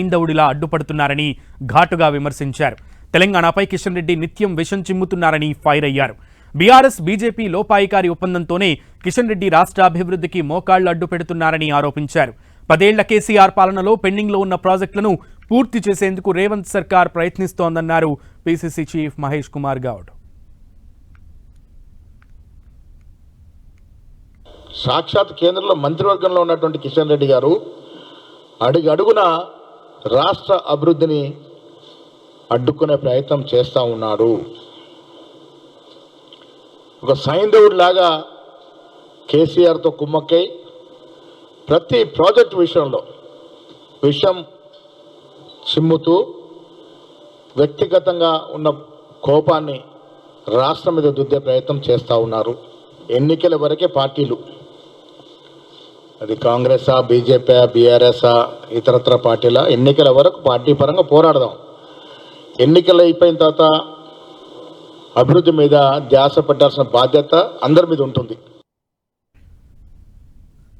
హైందవుడిలా అడ్డుపడుతున్నారని ఘాటుగా విమర్శించారు. తెలంగాణపై కిషన్ రెడ్డి నిత్యం విషం చిమ్ముతున్నారని ఫైర్ అయ్యారు. బీఆర్ఎస్ బీజేపీ లోపాయికారి ఒప్పందంతోనే కిషన్ రెడ్డి రాష్ట్ర అభివృద్ధికి మోకాళ్ళు అడ్డు పెడుతున్నారని ఆరోపించారు. పదేళ్ళ కేసీఆర్ పాలనలో పెండింగ్లో ఉన్న ప్రాజెక్టులను పూర్తి చేసేందుకు రేవంత్ సర్కార్ ప్రయత్నిస్తోందన్నారు పీసీసీ చీఫ్ మహేష్ కుమార్ గౌడ్. సాక్షాత్ కేంద్రంలో మంత్రివర్గంలో ఉన్నటువంటి కిషన్ రెడ్డి గారు అడుగు అడుగున రాష్ట్ర అభివృద్ధిని అడ్డుకునే ప్రయత్నం చేస్తూ ఉన్నాడు. ఒక సైంధవుడి లాగా కేసీఆర్తో కుమ్మక్కై ప్రతి ప్రాజెక్ట్ విషయంలో విషయం చిమ్ముతూ వ్యక్తిగతంగా ఉన్న కోపాన్ని రాష్ట్రం మీద దుద్దే ప్రయత్నం చేస్తూ ఉన్నారు. ఎన్నికల వరకే పార్టీలు. అది కాంగ్రెసా బీజేపీ బీఆర్ఎస్ఆ ఇతరత్ర పార్టీల ఎన్నికల వరకు పార్టీ పరంగా పోరాడదాం. ఎన్నికలు అయిపోయిన తర్వాత అభివృద్ధి మీద ధ్యాస పెట్టాల్సిన బాధ్యత అందరి మీద ఉంటుంది.